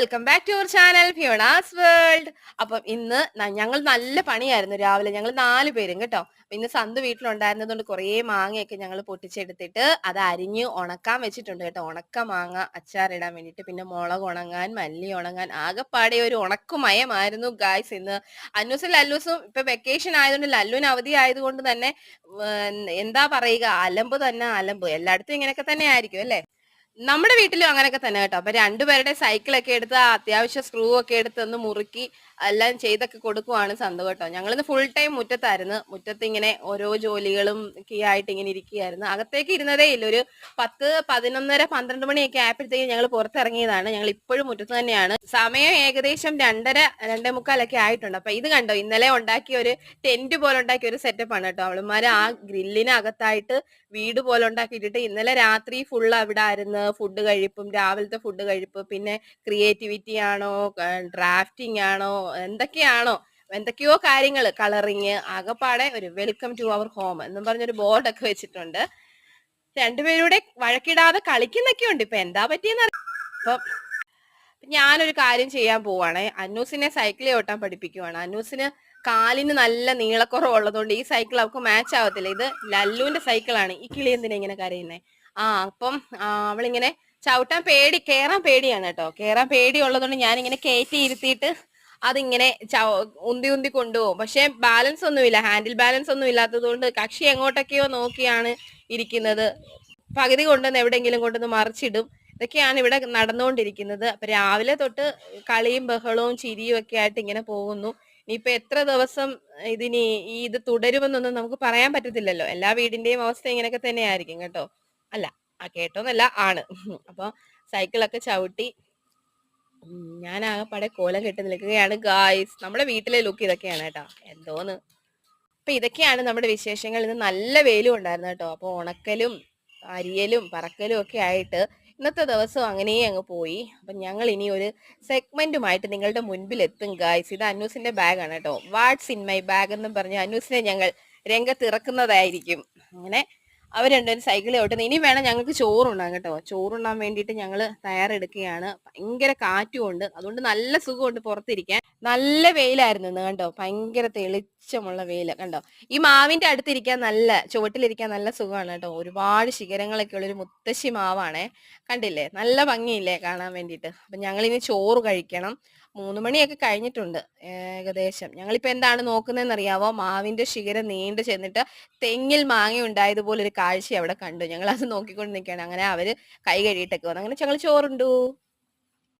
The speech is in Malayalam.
Welcome back to our channel Fiona's world അപ്പം ഇന്ന് ഞങ്ങൾ നല്ല പണിയായിരുന്നു രാവിലെ. ഞങ്ങൾ നാല് പേരും കേട്ടോ. ഇന്ന് സന്ത് വീട്ടിലുണ്ടായിരുന്നതുകൊണ്ട് കുറേ മാങ്ങയൊക്കെ ഞങ്ങൾ പൊട്ടിച്ചെടുത്തിട്ട് അത് അരിഞ്ഞ് ഉണക്കാൻ വെച്ചിട്ടുണ്ട് കേട്ടോ. ഉണക്ക മാങ്ങ അച്ചാറിടാൻ വേണ്ടിയിട്ട്. പിന്നെ മുളക് ഉണങ്ങാൻ മല്ലി ഉണങ്ങാൻ ആകെപ്പാടെ ഒരു ഉണക്കുമയമായിരുന്നു ഗായ്സ് ഇന്ന്. അന്നൂസും ലല്ലൂസും ഇപ്പൊ വെക്കേഷൻ ആയതുകൊണ്ട് ലല്ലുവിന് അവധി ആയതുകൊണ്ട് തന്നെ എന്താ പറയുക അലമ്പ് തന്നെ അലമ്പ്. എല്ലായിടത്തും ഇങ്ങനെയൊക്കെ തന്നെ ആയിരിക്കും അല്ലേ? നമ്മുടെ വീട്ടിലും അങ്ങനെയൊക്കെ തന്നെ കേട്ടോ. അപ്പൊ രണ്ടുപേരുടെ സൈക്കിളൊക്കെ എടുത്ത് അത്യാവശ്യം സ്ക്രൂ ഒക്കെ എടുത്ത് ഒന്ന് മുറുക്കി എല്ലാം ചെയ്തൊക്കെ കൊടുക്കുവാണ് സന്തു കേട്ടോ. ഞങ്ങളിന്ന് ഫുൾ ടൈം മുറ്റത്തായിരുന്നു. മുറ്റത്ത് ഇങ്ങനെ ഓരോ ജോലികളും ഒക്കെ ആയിട്ട് ഇങ്ങനെ ഇരിക്കുകയായിരുന്നു. അകത്തേക്ക് ഇരുന്നതേ ഇല്ല. ഒരു പത്ത് പതിനൊന്നര പന്ത്രണ്ട് മണിയൊക്കെ ആയപ്പോഴത്തേക്ക് ഞങ്ങൾ പുറത്തിറങ്ങിയതാണ്. ഞങ്ങൾ ഇപ്പോഴും മുറ്റത്ത് തന്നെയാണ്. സമയം ഏകദേശം രണ്ടര രണ്ടേ മുക്കാലൊക്കെ ആയിട്ടുണ്ട്. അപ്പൊ ഇത് കണ്ടോ? ഇന്നലെ ഉണ്ടാക്കിയ ഒരു ടെന്റ് പോലെ ഉണ്ടാക്കിയ ഒരു സെറ്റപ്പ് ആണ് കേട്ടോ. അവളുമാര് ആ ഗ്രില്ലിനകത്തായിട്ട് വീട് പോലെ ഉണ്ടാക്കിയിട്ടിട്ട് ഇന്നലെ രാത്രി ഫുൾ അവിടെ ആയിരുന്നു. ഫുഡ് കഴിപ്പും രാവിലത്തെ ഫുഡ് കഴിപ്പ് പിന്നെ ക്രിയേറ്റിവിറ്റി ആണോ ഡ്രാഫ്റ്റിംഗ് ആണോ എന്തൊക്കെയാണോ എന്തൊക്കെയോ കാര്യങ്ങൾ കളറിങ് ആകപ്പാടെ ഒരു വെൽക്കം ടു അവർ ഹോം എന്നും പറഞ്ഞൊരു ബോർഡൊക്കെ വെച്ചിട്ടുണ്ട്. രണ്ടുപേരൂടെ വഴക്കിടാതെ കളിക്കുന്നൊക്കെ ഉണ്ട് ഇപ്പൊ എന്താ പറ്റിയെന്ന് അപ്പൊ ഞാനൊരു കാര്യം ചെയ്യാൻ പോവാണേ. അന്നൂസിനെ സൈക്കിൾ ഓട്ടാൻ പഠിപ്പിക്കുവാണ്. അന്നൂസിന് കാലിന് നല്ല നീളക്കുറവ് ഉള്ളതുകൊണ്ട് ഈ സൈക്കിൾ അവൾക്ക് മാച്ച് ആവത്തില്ല. ഇത് ലല്ലുവിന്റെ സൈക്കിളാണ്. ഈ കിളി എന്തിനാ ഇങ്ങനെ കരയുന്നേ? ആ അപ്പം അവളിങ്ങനെ ചവിട്ടാൻ പേടി കേറാൻ പേടിയാണ് കേട്ടോ. കേറാൻ പേടി ഉള്ളതുകൊണ്ട് ഞാനിങ്ങനെ കയറ്റി ഇരുത്തിയിട്ട് അതിങ്ങനെ ഉന്തി ഉന്തി കൊണ്ടുപോകും. പക്ഷെ ബാലൻസ് ഒന്നുമില്ല. ഹാൻഡിൽ ബാലൻസ് ഒന്നും ഇല്ലാത്തത് കൊണ്ട് കക്ഷി എങ്ങോട്ടൊക്കെയോ നോക്കിയാണ് ഇരിക്കുന്നത്. പകുതി കൊണ്ടുവന്ന് എവിടെയെങ്കിലും കൊണ്ടുവന്ന് മറിച്ചിടും. ഇതൊക്കെയാണ് ഇവിടെ നടന്നുകൊണ്ടിരിക്കുന്നത്. അപ്പൊ രാവിലെ തൊട്ട് കളിയും ബഹളവും ചിരിയും ഒക്കെ ആയിട്ട് ഇങ്ങനെ പോകുന്നു. ഇനിയിപ്പൊ എത്ര ദിവസം ഇതിനി ഈ ഇത് തുടരുമെന്നൊന്നും നമുക്ക് പറയാൻ പറ്റത്തില്ലല്ലോ. എല്ലാ വീടിന്റെയും അവസ്ഥ ഇങ്ങനെയൊക്കെ തന്നെ ആയിരിക്കും കേട്ടോ. അല്ല ആ കേട്ടോന്നല്ല ആണ്. അപ്പൊ സൈക്കിളൊക്കെ ചവിട്ടി ആകെപ്പാടെ കോലം കെട്ടി നിൽക്കുകയാണ് ഗായ്സ് നമ്മുടെ വീട്ടിലെ ലുക്ക് ഇതൊക്കെയാണ് കേട്ടോ. എന്തോന്ന്? അപ്പൊ ഇതൊക്കെയാണ് നമ്മുടെ വിശേഷങ്ങൾ. ഇന്ന് നല്ല വെയിലും ഉണ്ടായിരുന്നു കേട്ടോ. അപ്പൊ ഉണക്കലും അരിയലും പറക്കലും ഒക്കെ ആയിട്ട് ഇന്നത്തെ ദിവസം അങ്ങനെ അങ്ങ് പോയി. അപ്പൊ ഞങ്ങൾ ഇനി ഒരു സെഗ്മെന്റുമായിട്ട് നിങ്ങളുടെ മുൻപിൽ എത്തും ഗായ്സ് ഇത് അനൂസിന്റെ ബാഗാണ് കേട്ടോ. വാട്സ് ഇൻ മൈ ബാഗ് എന്ന് പറഞ്ഞ് അന്നൂസിനെ ഞങ്ങൾ രംഗത്തിറക്കുന്നതായിരിക്കും അങ്ങനെ അവർ രണ്ടുപേരും സൈക്കിളിൽ ഓട്ടുന്നത് ഇനി വേണം ഞങ്ങൾക്ക് ചോറുണ്ടാൻ കേട്ടോ. ചോറുണ്ടാൻ വേണ്ടിയിട്ട് ഞങ്ങൾ തയ്യാറെടുക്കുകയാണ്. ഭയങ്കര കാറ്റും ഉണ്ട്. അതുകൊണ്ട് നല്ല സുഖമുണ്ട് പുറത്തിരിക്കാൻ. നല്ല വെയിലായിരുന്നു ഇന്ന് കണ്ടോ? ഭയങ്കര തെളിച്ചമുള്ള വെയിൽ കണ്ടോ? ഈ മാവിന്റെ അടുത്തിരിക്കാൻ നല്ല ചുവട്ടിലിരിക്കാൻ നല്ല സുഖമാണ് കേട്ടോ. ഒരുപാട് ശിഖരങ്ങളൊക്കെ ഉള്ളൊരു മുത്തശ്ശി മാവാണേ. കണ്ടില്ലേ? നല്ല ഭംഗിയില്ലേ കാണാൻ വേണ്ടിയിട്ട്. അപ്പൊ ഞങ്ങൾ ഇനി ചോറ് കഴിക്കണം. മൂന്ന് മണിയൊക്കെ കഴിഞ്ഞിട്ടുണ്ട് ഏകദേശം. ഞങ്ങളിപ്പോ എന്താണ് നോക്കുന്നതെന്ന് അറിയാവോ മാവിന്റെ ശിഖരം നീണ്ടു ചെന്നിട്ട് തെങ്ങിൽ മാങ്ങ ഉണ്ടായതുപോലെ ഒരു കാഴ്ച അവിടെ കണ്ടു. ഞങ്ങൾ അത് നോക്കിക്കൊണ്ട് നിൽക്കുകയാണ് അങ്ങനെ അവർ കൈ കഴുകിയിട്ടൊക്കെ വന്നു. അങ്ങനെ ഞങ്ങൾ ചോറുണ്ടു.